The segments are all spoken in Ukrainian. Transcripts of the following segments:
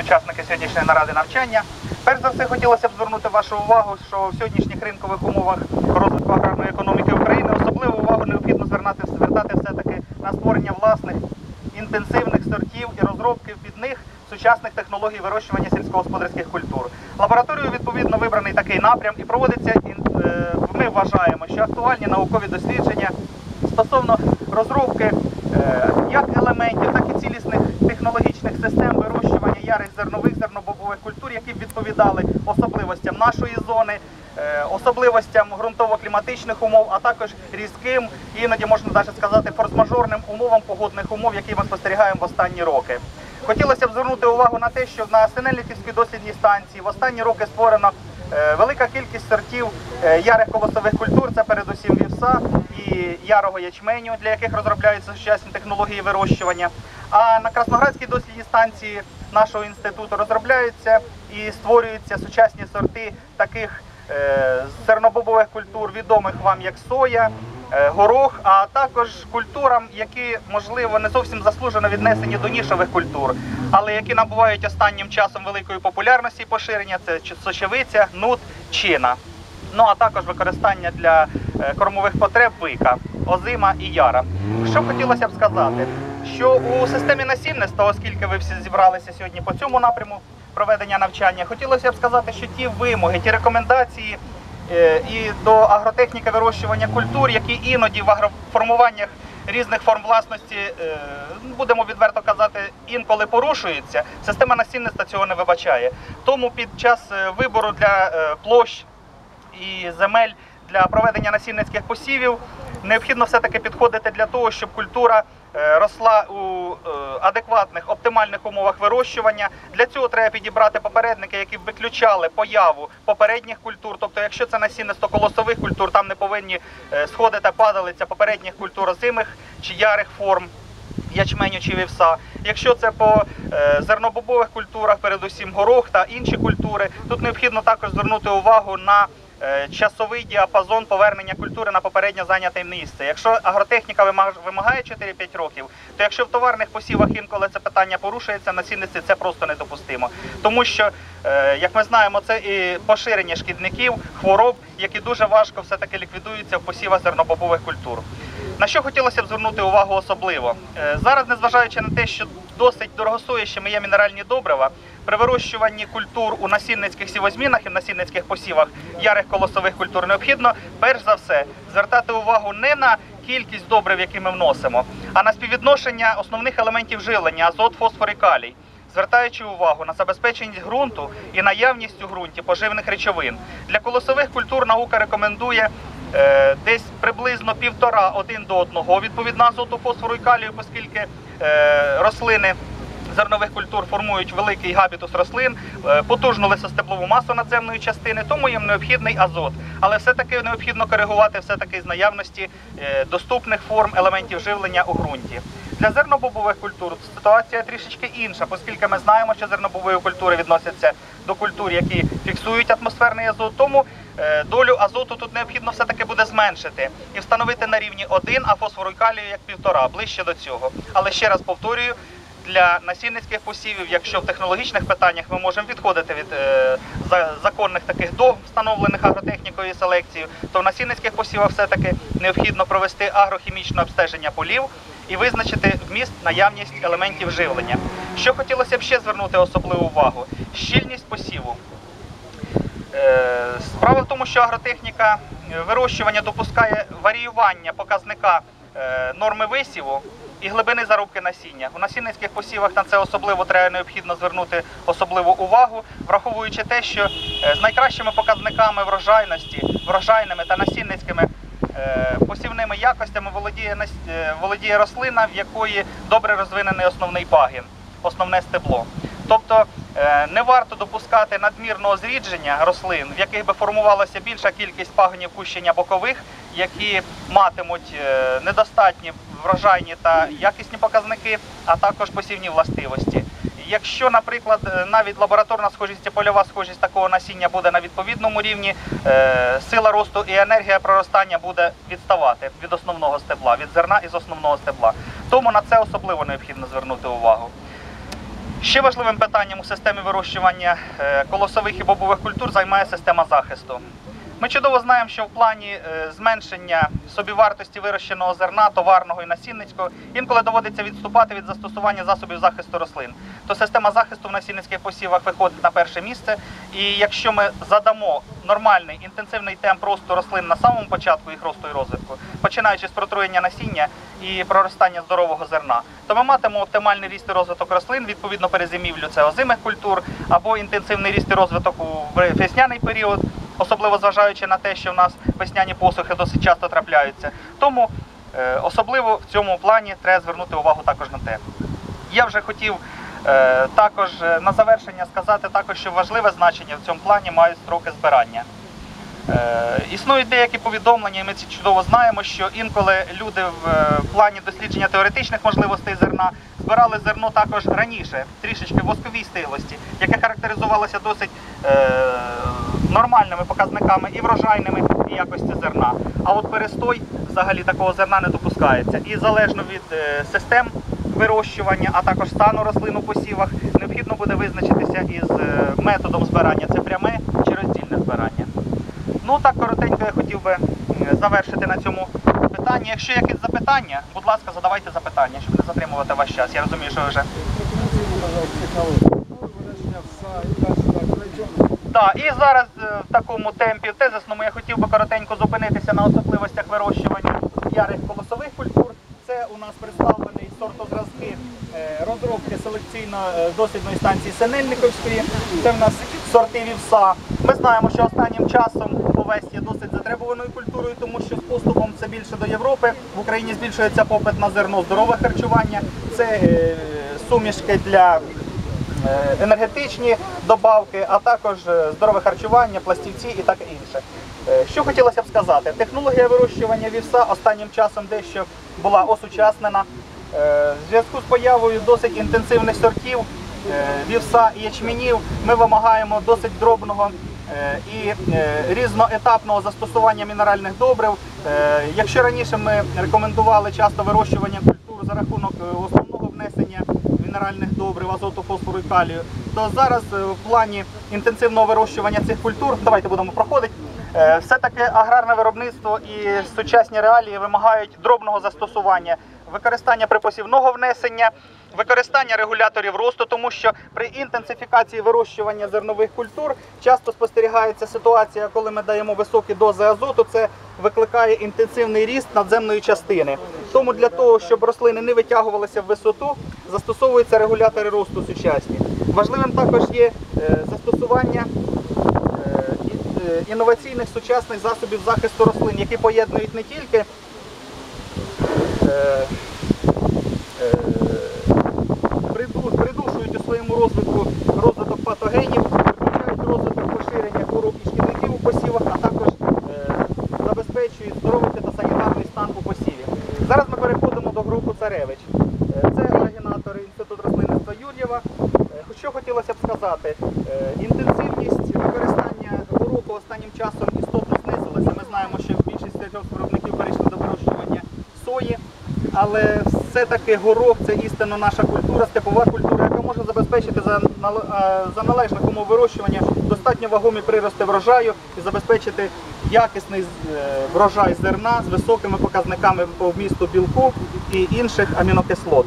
Учасники сьогоднішньої наради навчання. Перш за все, хотілося б звернути вашу увагу, що в сьогоднішніх ринкових умовах розвитку аграрної економіки України особливу увагу необхідно звертати, звертати все-таки на створення власних інтенсивних сортів і розробки під них сучасних технологій вирощування сільськогосподарських культур. Лабораторією відповідно вибраний такий напрям і проводиться. е, Ми вважаємо, що актуальні наукові дослідження стосовно розробки е, як елементів, так і цілісних технологічних систем вирощування зернових зернобобових культур, які б відповідали особливостям нашої зони, е, особливостям ґрунтово-кліматичних умов, а також різким, іноді можна навіть сказати, форс-мажорним умовам погодних умов, які ми спостерігаємо в останні роки. Хотілося б звернути увагу на те, що на Синельниківській дослідній станції в останні роки створено е, велика кількість сортів е, ярих колосових культур, це передусім вівса і ярого ячменю, для яких розробляються сучасні технології вирощування. А на Красноградській дослідній станції нашого інституту розробляються і створюються сучасні сорти таких е, зернобобових культур, відомих вам як соя, е, горох, а також культурам, які можливо не зовсім заслужено віднесені до нішових культур, але які набувають останнім часом великої популярності і поширення. Це сочевиця, нут, чина. Ну а також використання для е, кормових потреб вика, озима і яра. Що хотілося б сказати, що у системі насінництва, оскільки ви всі зібралися сьогодні по цьому напряму проведення навчання, хотілося б сказати, що ті вимоги, ті рекомендації е, і до агротехніки вирощування культур, які іноді в агроформуваннях різних форм власності, е, будемо відверто казати, інколи порушуються, система насінництва цього не вибачає. Тому під час е, вибору для площ і земель для проведення насінницьких посівів необхідно все-таки підходити для того, щоб культура е, росла у е, адекватних оптимальних умовах вирощування. Для цього треба підібрати попередники, які виключали появу попередніх культур. Тобто, якщо це насінництво колосових культур, там не повинні е, сходити падалиця попередніх культур озимих чи ярих форм ячменю чи вівса. Якщо це по зернобобових культурах, передусім горох та інші культури, тут необхідно також звернути увагу на часовий діапазон повернення культури на попередньо зайняте місце. Якщо агротехніка вимаг- вимагає 4-5 років, то якщо в товарних посівах інколи це питання порушується, на цінниці це просто недопустимо. Тому що, е, як ми знаємо, це і поширення шкідників, хвороб, які дуже важко все-таки ліквідуються в посівах зернобобових культур. На що хотілося б звернути увагу особливо? Е, Зараз, незважаючи на те, що досить дорогостоящими є мінеральні добрива, при вирощуванні культур у насінницьких сівозмінах і в насінницьких посівах ярих колосових культур необхідно перш за все звертати увагу не на кількість добрив, які ми вносимо, а на співвідношення основних елементів жилення азот, фосфор і калій. Звертаючи увагу на забезпеченість ґрунту і наявність у ґрунті поживних речовин. Для колосових культур наука рекомендує е, десь приблизно півтора один до одного відповідно азоту, фосфору і калію, оскільки е, рослини зернових культур формують великий габітус рослин, е, потужну лисостеблову масу надземної частини, тому їм необхідний азот. Але все-таки необхідно коригувати все-таки з наявності е, доступних форм елементів живлення у ґрунті. Для зернобобових культур ситуація трішечки інша, оскільки ми знаємо, що зернобобові культури відносяться до культур, які фіксують атмосферний азот. Тому е, долю азоту тут необхідно все-таки буде зменшити і встановити на рівні 1, а фосфору і калію як півтора, ближче до цього. Але ще раз повторюю, для насінницьких посівів, якщо в технологічних питаннях ми можемо відходити від е, законних таких до встановлених агротехнікою селекцією, то в насінницьких посівах все-таки необхідно провести агрохімічне обстеження полів і визначити вміст наявність елементів живлення. Що хотілося б ще звернути особливу увагу: щільність посіву. Е, Справа в тому, що агротехніка е, вирощування допускає варіювання показника норми висіву і глибини зарубки насіння. У насінницьких посівах на це особливо треба необхідно звернути особливу увагу, враховуючи те, що е, з найкращими показниками врожайності, врожайними та насінницькими е, посівними якостями володіє, е, володіє рослина, в якої добре розвинений основний пагін, основне стебло. Тобто е, не варто допускати надмірного зрідження рослин, в яких би формувалася більша кількість пагонів кущення бокових, які матимуть е, недостатні врожайні та якісні показники, а також посівні властивості. Якщо, наприклад, е, навіть лабораторна схожість і польова схожість такого насіння буде на відповідному рівні, сила росту і енергія проростання буде відставати від основного стебла, від зерна із основного стебла. Тому на це особливо необхідно звернути увагу. Ще важливим питанням у системі вирощування е, колосових і бобових культур займає система захисту. Ми чудово знаємо, що в плані е, зменшення собівартості вирощеного зерна, товарного і насінницького інколи доводиться відступати від застосування засобів захисту рослин. То система захисту в насінницьких посівах виходить на перше місце. І якщо ми задамо нормальний інтенсивний темп росту рослин на самому початку їх росту і розвитку, починаючи з протруєння насіння і проростання здорового зерна, то ми матимемо оптимальний ріст і розвиток рослин, відповідно перезимівлю це озимих культур, або інтенсивний ріст і розвиток у весняний період, особливо зважаючи на те, що в нас весняні посухи досить часто трапляються. Тому е, особливо в цьому плані треба звернути увагу також на те. Я вже хотів е, також е, на завершення сказати також, що важливе значення в цьому плані мають строки збирання. Існують деякі повідомлення, і ми це чудово знаємо, що інколи люди в плані дослідження теоретичних можливостей зерна збирали зерно також раніше, трішечки в восковій стиглості, яке характеризувалося досить нормальними показниками і врожайними, і якості зерна. А от перестой взагалі такого зерна не допускається. І залежно від е, систем вирощування, а також стану рослин у посівах, необхідно буде визначитися із е, методом збирання. Це пряме чи роздільне збирання. Ну так коротенько я хотів би е, завершити на цьому питанні. Якщо якісь запитання, будь ласка, задавайте запитання, щоб не затримувати ваш час. Я розумію, що ви вже. Так, і зараз е, в такому темпі тезисному я хотів би коротенько зупинитися на особливостях вирощування ярих колосових культур. Це у нас представлений сортозразки е, розробки селекційно-дослідної станції Синельниковської. Це в нас сорти вівса. Ми знаємо, що останнім часом овес є досить затребуваною культурою, тому що з поступом це більше до Європи. В Україні збільшується попит на зерно здорове харчування. Це е, сумішки для е, енергетичні добавки, а також е, здорове харчування, пластівці і таке інше. Е, Що хотілося б сказати, технологія вирощування вівса останнім часом дещо була осучаснена. Е, В зв'язку з появою досить інтенсивних сортів е, вівса і ячменів ми вимагаємо досить дробного е, і е, різноетапного застосування мінеральних добрив. Е, Якщо раніше ми рекомендували часто вирощування культур за рахунок е, основного внесення мінеральних добрив, азоту, фосфору і калію, то зараз е, в плані інтенсивного вирощування цих культур, давайте будемо проходити. Е, Все-таки аграрне виробництво і сучасні реалії вимагають дробного застосування, використання припосівного внесення, використання регуляторів росту, тому що при інтенсифікації вирощування зернових культур часто спостерігається ситуація, коли ми даємо високі дози азоту, це викликає інтенсивний ріст надземної частини. Тому для того, щоб рослини не витягувалися в висоту, застосовуються регулятори росту сучасні. Важливим також є е, застосування е, е, інноваційних сучасних засобів захисту рослин, які поєднують не тільки е, е, приду- придушують у своєму розвитку розвиток патогенів, виключають розвиток поширення хвороб і шкідників у посівах, а також е, забезпечують здоровий фітосанітарний стан у посіві. Зараз ми переходимо до групи Царевич. Е, Це оригінатори Інституту рослинництва Юр'єва. Е, Що хотілося б сказати, Е, інтенсивність використання гороху останнім часом істотно знизилася. Ми знаємо, що більшість сільгоспвиробників перейшли до вирощування сої, але все-таки горох це істинно наша культура, степова культура, яка може забезпечити за, нал- е, за належних вирощування достатньо вагомі прирости врожаю і забезпечити якісний е, врожай зерна з високими показниками по вмісту білку і інших амінокислот.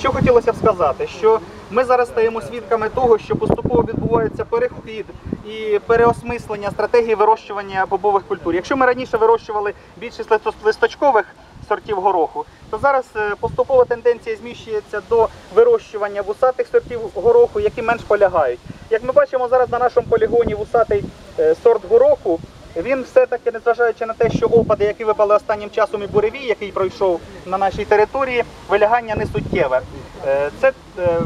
Що хотілося б сказати, що ми зараз стаємо свідками того, що поступово відбувається перехід і переосмислення стратегії вирощування бобових культур. Якщо ми раніше вирощували більшість листо- листочкових сортів гороху, то зараз е, поступово тенденція зміщується до вирощування вусатих сортів гороху, які менш полягають. Як ми бачимо зараз на нашому полігоні вусатий е, сорт гороху, він все-таки, незважаючи на те, що опади, які випали останнім часом і буревій, який пройшов на нашій території, вилягання не суттєве. Е, Це е, е,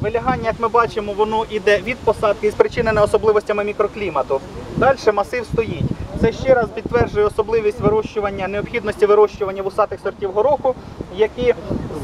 вилягання, як ми бачимо, воно йде від посадки і спричинене особливостями мікроклімату. Далі масив стоїть. Це ще раз підтверджує особливість вирощування, необхідності вирощування вусатих сортів гороху, які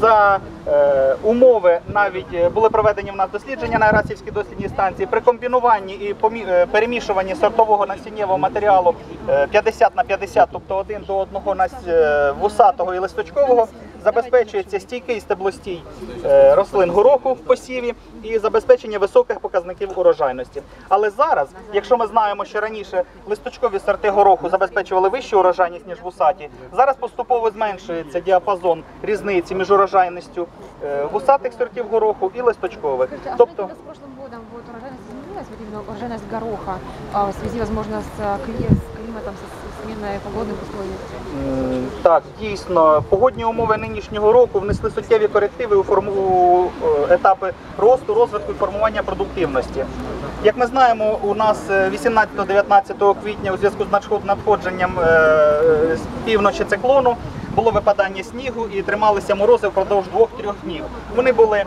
за е, умови навіть е, були проведені в нас дослідження на Арасівській дослідній станції. При комбінуванні і помі- е, перемішуванні сортового насіннєвого матеріалу е, 50 на 50, тобто один до одного е, вусатого і листочкового, забезпечується стійкий стеблостій е, рослин гороху в посіві і забезпечення високих показників урожайності. Але зараз, якщо ми знаємо, що раніше листочкові сорти гороху забезпечували вищу урожайність ніж вусаті, зараз поступово зменшується діапазон різниці між урожайністю е, вусатих сортів гороху і листочкових. Тобто урожайность изменилась, вот именно урожайность гороха в связи, возможно, с, с климатом, с сменой погодных условий? Так, дійсно, погодні умови нинішнього року внесли суттєві корективи у форму е, етапи росту, розвитку і формування продуктивності. Як ми знаємо, у нас е, 18-19 квітня у зв'язку з надход- надходженням е, е, з півночі циклону було випадання снігу і трималися морози впродовж 2-3 днів. Вони були е,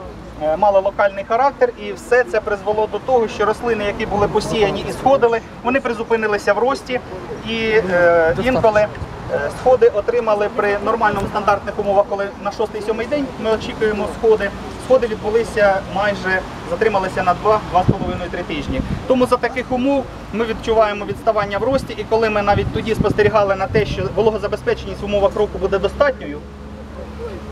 мали локальний характер, і все це призвело до того, що рослини, які були посіяні і сходили, вони призупинилися в рості і е, інколи. Е, Сходи отримали при нормальному стандартних умовах, коли на 6-7 день ми очікуємо сходи. Сходи відбулися майже затрималися на 2-2,5-3 тижні. Тому за таких умов ми відчуваємо відставання в рості, і коли ми навіть тоді спостерігали на те, що вологозабезпеченість в умовах року буде достатньою,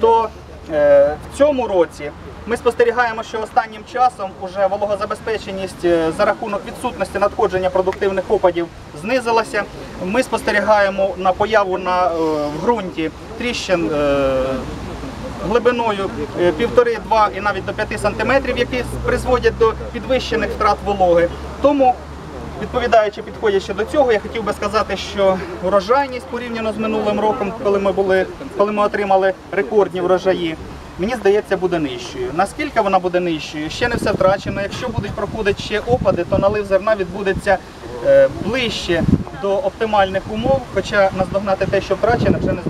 то е, в цьому році ми спостерігаємо, що останнім часом уже вологозабезпеченість е, за рахунок відсутності надходження продуктивних опадів знизилася. Ми спостерігаємо на появу на, е, в ґрунті тріщин. е, Глибиною е, півтори-два і навіть до 5 сантиметрів, які призводять до підвищених втрат вологи. Тому Відповідаючи, підходячи до цього, я хотів би сказати, що врожайність порівняно з минулим роком, коли ми були, коли ми отримали рекордні врожаї, мені здається, буде нижчою. Наскільки вона буде нижчою? Ще не все втрачено. Якщо будуть проходити ще опади, то налив зерна відбудеться е, ближче до оптимальних умов, хоча наздогнати те, що втрачене, вже не,